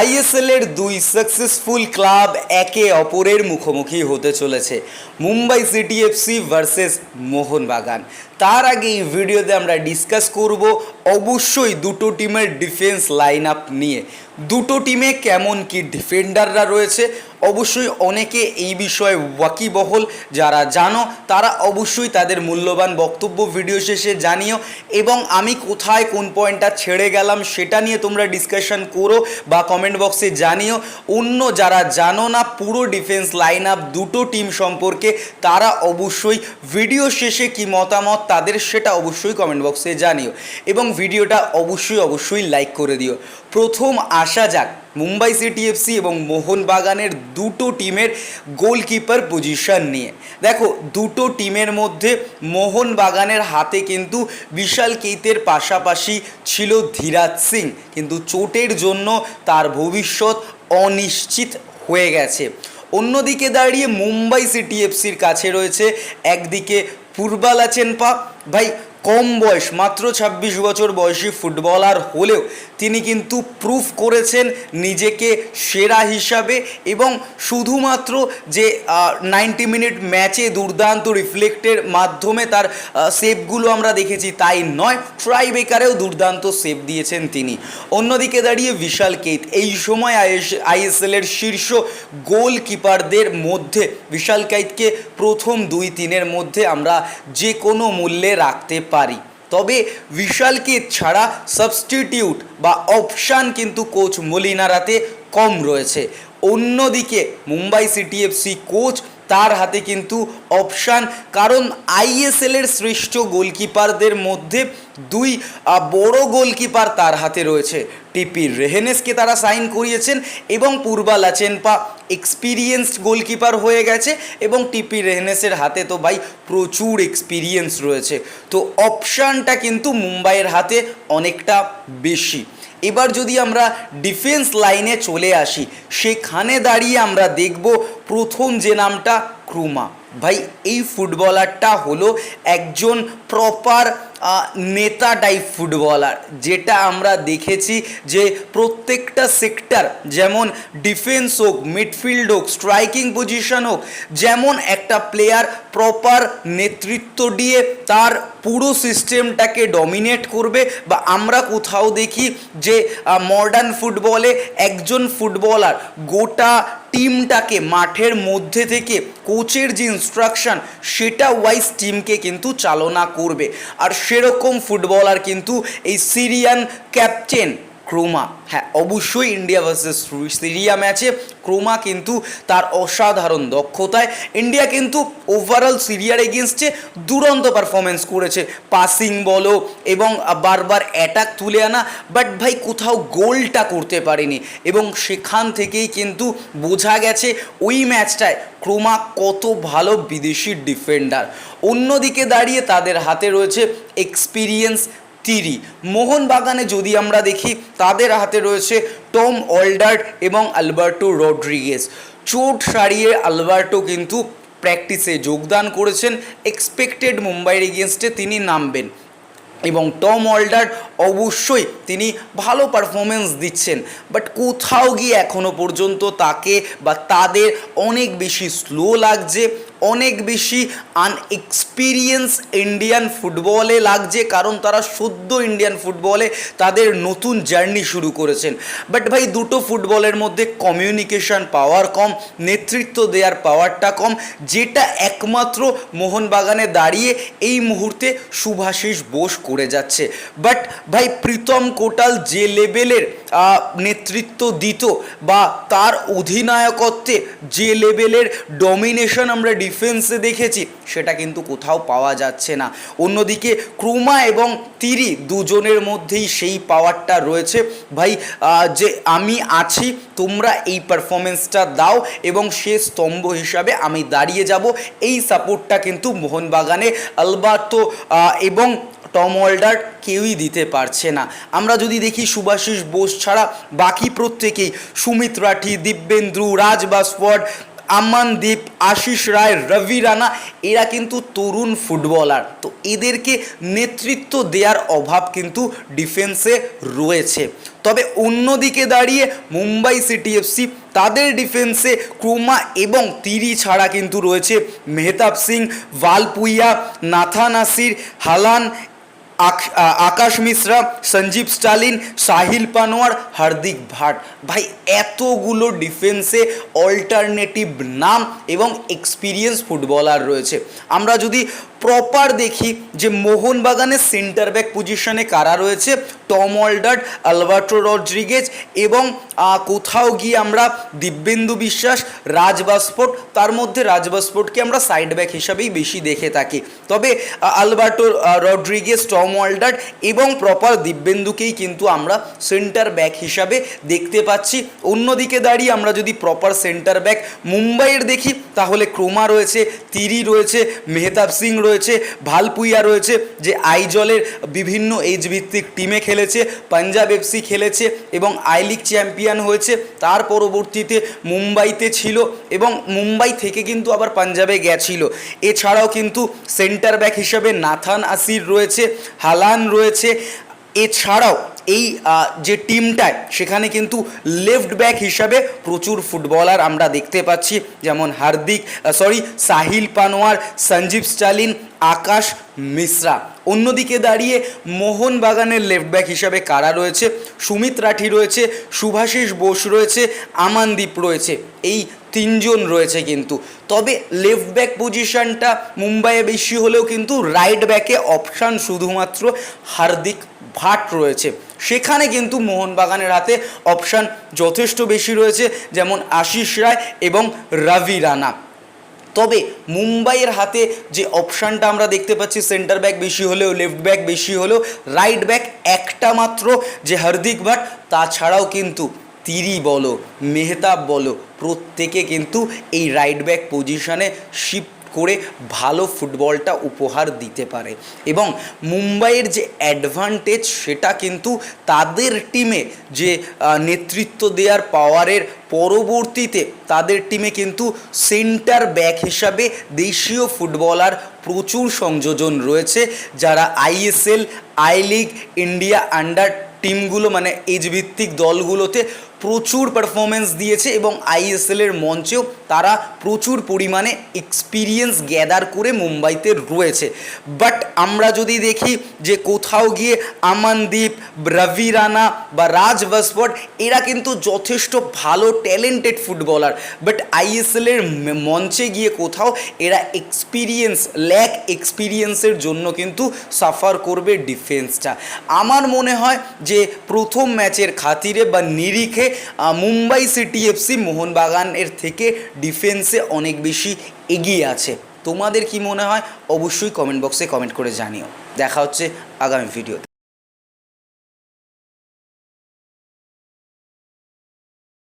ISL এর দুই successful club একে অপরের মুখোমুখি হতে চলেছে। Mumbai city FC versus Mohun Bagan. তার আগে এই ভিডিওতে আমরা ডিসকাস করব অবশ্যই দুটো টিমের ডিফেন্স লাইন আপ নিয়ে। দুটো টিমে কেমন কি ডিফেন্ডাররা রয়েছে, অবশ্যই অনেকে এই বিষয়ে ওয়াকিবহল, যারা জানো, তারা অবশ্যই তাদের মূল্যবান বক্তব্য ভিডিও শেষে জানিও, এবং আমি কোথায় কোন পয়েন্টটা ছেড়ে গেলাম সেটা নিয়ে তোমরা ডিসকাশন করো বা কমেন্ট বক্সে জানিও। অন্য যারা জানো না, পুরো ডিফেন্স লাইন আপ দুটো টিম সম্পর্কে, তারা অবশ্যই ভিডিও শেষে কি মতামত তাদের সেটা অবশ্যই কমেন্ট বক্সে জানিও, এবং ভিডিওটা অবশ্যই অবশ্যই লাইক করে দিও। প্রথম আসা যাক। মুম্বাই সিটি এফসি এবং মোহনবাগানের দুটো টিমের গোলকিপার পজিশন নিয়ে। দেখো, দুটো টিমের মধ্যে মোহনবাগানের হাতে কিন্তু বিশাল কেইতের পাশাপাশি ছিল ধীরাজ সিং। কিন্তু চোটের জন্য তার ভবিষ্যৎ অনিশ্চিত হয়ে গেছে। অন্যদিকে দাঁড়িয়ে মুম্বাই সিটি এফসির কাছে রয়েছে একদিকে পূর্বাল আছেন পা ভাই কম বয়স, মাত্র ২৬ বছর বয়সী ফুটবলার হলেও তিনি কিন্তু প্রুফ করেছেন নিজেকে সেরা হিসাবে এবং শুধুমাত্র যে নাইনটি মিনিট ম্যাচে দুর্দান্ত রিফ্লেক্টের মাধ্যমে তার সেভগুলো আমরা দেখেছি, তাই নয় ট্রাই বেকারেও দুর্দান্ত সেভ দিয়েছেন তিনি। অন্যদিকে দাঁড়িয়ে বিশাল কেত, এই সময় আইএস আইএসএলের শীর্ষ গোলকিপারদের মধ্যে বিশাল কাইতকে প্রথম দুই তিনের মধ্যে আমরা যে কোনো মূল্যে রাখতে পারি। তবে বিশালকে ছাড়া সাবস্টিটিউট বা অপশান কিন্তু কোচ মলিনারাতে কম রয়েছে। অন্যদিকে মুম্বাই সিটি এফসি কোচ তার হাতে কিন্তু অপশান, কারণ আইএসএলের শ্রেষ্ঠ গোলকিপারদের মধ্যে দুই বড় গোলকিপার তার হাতে রয়েছে। টিপি রেহেনেসকে তারা সাইন করিয়েছেন এবং পূর্বা লাচেনপা এক্সপিরিয়েন্সড গোলকিপার হয়ে গেছে এবং টিপি রেহেনেসের হাতে তো ভাই প্রচুর এক্সপিরিয়েন্স রয়েছে। তো অপশানটা কিন্তু মুম্বাইয়ের হাতে অনেকটা বেশি। এবার যদি আমরা ডিফেন্স লাইনে চলে আসি, সেখানে দাঁড়িয়ে আমরা দেখব প্রথম যে নামটা ক্রুমা। ভাই, এই ফুটবলারটা হলো একজন প্রপার নেতা টাইপ ফুটবলার। যেটা আমরা দেখেছি যে প্রত্যেকটা সেক্টর যেমন ডিফেন্স হোক মিডফিল্ড হোক স্ট্রাইকিং পজিশন হোক, যেমন একটা প্লেয়ার প্রপার নেতৃত্ব দিয়ে তার পুরো সিস্টেমটাকে ডমিনেট করবে বা আমরা কোথাও দেখি যে মডার্ন ফুটবলে একজন ফুটবলার গোটা টিমটাকে, মাঠের মধ্যে থেকে কোচের যে ইনস্ট্রাকশান সেটা ওয়াইজ টিমকে কিন্তু চালনা করবে। আর সেরকম ফুটবলার কিন্তু এই সিরিয়ান ক্যাপ্টেন ক্রোমা। হ্যাঁ অবশ্যই ইন্ডিয়া ভার্সেস সিরিয়া ম্যাচে ক্রোমা কিন্তু তার অসাধারণ দক্ষতায় ইন্ডিয়া কিন্তু ওভারঅল সিরিয়ার এগেনস্টে দুরন্ত পারফরমেন্স করেছে। পাসিং বলো এবং বারবার অ্যাটাক তুলে আনা। বাট ভাই, কোথাও গোলটা করতে পারেনি। এবং সেখান থেকেই কিন্তু বোঝা গেছে ওই ম্যাচটায় ক্রোমা কত ভালো বিদেশি ডিফেন্ডার অন্যদিকে দাঁড়িয়ে তাদের হাতে রয়েছে এক্সপিরিয়েন্স তিরি। মোহনবাগানে যদি আমরা দেখি, তাদের হাতে রয়েছে টম অলডার্ট এবং আলবার্টো রড্রিগেস চোট সারিয়ে আলবার্টো কিন্তু প্র্যাকটিসে যোগদান করেছেন। এক্সপেক্টেড মুম্বাইয়ের এগেনস্টে তিনি নামবেন এবং টম অলডার অবশ্যই তিনি ভালো পারফরমেন্স দিচ্ছেন। বাট কোথাও গিয়ে এখনও পর্যন্ত তাকে বা তাদের অনেক বেশি স্লো লাগছে। অনেক বেশি আনএক্সপিরিয়েন্স ইন্ডিয়ান ফুটবলে লাগছে, কারণ তারা সদ্য ইন্ডিয়ান ফুটবলে তাদের নতুন জার্নি শুরু করেছেন। বাট ভাই, দুটো ফুটবলের মধ্যে কমিউনিকেশন পাওয়ার কম, নেতৃত্ব দেওয়ার পাওয়ারটা কম, যেটা একমাত্র মোহনবাগানে দাঁড়িয়ে এই মুহূর্তে শুভাশিস বোস করে যাচ্ছে। বাট ভাই, প্রীতম কোটাল যে লেভেলের নেতৃত্ব দিত বা তার অধিনায়কত্বে যে লেভেলের ডমিনেশন আমরা ডিফেন্সে দেখেছি, সেটা কিন্তু কোথাও পাওয়া যাচ্ছে না। অন্যদিকে ক্রুমা এবং তিরি দুজনের মধ্যেই সেই পাওয়ারটা রয়েছে। ভাই যে আমি আছি, তোমরা এই পারফরমেন্সটা দাও এবং সে স্তম্ভ হিসাবে আমি দাঁড়িয়ে যাব। এই সাপোর্টটা কিন্তু মোহনবাগানে, আলবার্তো এবং টম ওয়াল্ডার কেউই দিতে পারছে না। আমরা যদি দেখি সুভাষিস বোস ছাড়া বাকি প্রত্যেকেই, সুমিত রাঠি দিব্যেন্দ্রু রাজ বাসফোর্ড আমানদীপ আশিস রায়, রবি রানা, এরা কিন্তু তরুণ ফুটবলার। তো এদেরকে নেতৃত্ব দেওয়ার অভাব কিন্তু ডিফেন্সে রয়েছে। তবে অন্যদিকে দাঁড়িয়ে মুম্বাই সিটি এফসি, তাদের ডিফেন্সে ক্রোমা এবং তিরি ছাড়া কিন্তু রয়েছে মেহতাব সিং, ভালপুইয়া, নাথা নাসির, হালান আকাশ মিশ্রা, সঞ্জীব স্টালিন, সাহিল পানোয়ার, হার্দিক ভাট। ভাই, এতগুলো ডিফেন্সে অল্টারনেটিভ নাম এবং এক্সপিরিয়েন্স ফুটবলার রয়েছে। আমরা যদি প্রপার দেখি যে মোহনবাগানের সেন্টার ব্যাক পজিশনে কারা রয়েছে? টম ওয়াল্ডার্ট আলবার্টো রড্রিগেজ এবং কোথাও গিয়ে আমরা দিব্যেন্দু বিশ্বাস, রাজ বাস্পোর্ট তার মধ্যে রাজ বাস্পোর্টকে আমরা সাইড ব্যাক হিসাবেই বেশি দেখে থাকি। তবে আলবার্টো রড্রিগেজ টম ওয়াল্ডার্ট এবং প্রপার দিব্যেন্দুকেই কিন্তু আমরা সেন্টার ব্যাক হিসাবে দেখতে পাচ্ছি। অন্যদিকে দাঁড়িয়ে আমরা যদি প্রপার সেন্টার ব্যাক মুম্বাইয়ের দেখি তাহলে ক্রোমা রয়েছে, তিরি রয়েছে, মেহতাব সিং রয়েছে, ভালপুইয়া রয়েছে, যে আইজলের বিভিন্ন এজ ভিত্তিক টিমে খেলেছে, পাঞ্জাব এফসি খেলেছে এবং আই লিগ চ্যাম্পিয়ন হয়েছে। তার পরবর্তীতে মুম্বাইতে ছিল এবং মুম্বাই থেকে কিন্তু আবার পাঞ্জাবে গেছিল। এছাড়াও কিন্তু সেন্টার ব্যাক হিসাবে নাথান আসির রয়েছে, হালান রয়েছে। এছাড়াও এই যে টিমটায় সেখানে কিন্তু লেফট ব্যাক হিসাবে প্রচুর ফুটবলার আমরা দেখতে পাচ্ছি। যেমন হার্দিক সরি সাহিল পানোয়ার, সঞ্জীব স্টালিন, আকাশ মিশ্রা। অন্যদিকে দাঁড়িয়ে মোহনবাগানের লেফট ব্যাক হিসাবে কারা রয়েছে? সুমিত রাঠি রয়েছে সুভাষিস বোস রয়েছে, আমানদীপ রয়েছে। এই তিনজন রয়েছে কিন্তু। তবে লেফট ব্যাক পজিশনটা মুম্বাইয়ে বেশি হলেও কিন্তু রাইট ব্যাকে অপশান শুধুমাত্র হার্দিক ভাট রয়েছে। সেখানে কিন্তু মোহনবাগানের হাতে অপশান যথেষ্ট বেশি রয়েছে, যেমন আশিস রায় এবং রবি রানা। তবে মুম্বাইয়ের হাতে যে অপশানটা আমরা দেখতে পাচ্ছি, সেন্টার ব্যাক বেশি হলেও, লেফট ব্যাক বেশি হলেও, রাইট ব্যাক একটা মাত্র যে হার্দিক ভাট, তাছাড়াও কিন্তু তিরি বলো মেহতাব বলো প্রত্যেকে কিন্তু এই রাইট ব্যাক পজিশনে শিফট করে ভালো ফুটবলটা উপহার দিতে পারে। এবং মুম্বাইয়ের যে অ্যাডভান্টেজ সেটা কিন্তু তাদের টিমে যে নেতৃত্ব দেওয়ার পাওয়ারের পরবর্তীতে তাদের টিমে কিন্তু সেন্টার ব্যাক হিসাবে দেশীয় ফুটবলার প্রচুর সংযোজন রয়েছে। যারা ISL I league India under টিমগুলো মানে এজ ভিত্তিক দলগুলোতে প্রচুর পারফরমেন্স দিয়েছে এবং আইএসএল এর মঞ্চেও তারা প্রচুর পরিমাণে এক্সপিরিয়েন্স গ্যাদার করে মুম্বাইতে রয়েছে। বাট আমরা যদি দেখি যে কোথাও গিয়ে আমানদীপ, রবি রানা বা রাজ ভাসপট এরা কিন্তু যথেষ্ট ভালো ট্যালেন্টেড ফুটবলার বাট আইএসএল এর মঞ্চে গিয়ে কোথাও এরা এক্সপিরিয়েন্স ল্যাক এক্সপিরিয়েন্সের জন্য কিন্তু সাফার করবে ডিফেন্সটা আমার মনে হয় যে প্রথম ম্যাচের খাতিরে বা নিরিখে মুম্বাই সিটি এফসি মোহনবাগানের থেকে ডিফেন্সে অনেক বেশি এগিয়ে আছে। তোমাদের কি মনে হয়? অবশ্যই কমেন্ট বক্সে কমেন্ট করে জানিও। দেখা হচ্ছে আগামী ভিডিওতে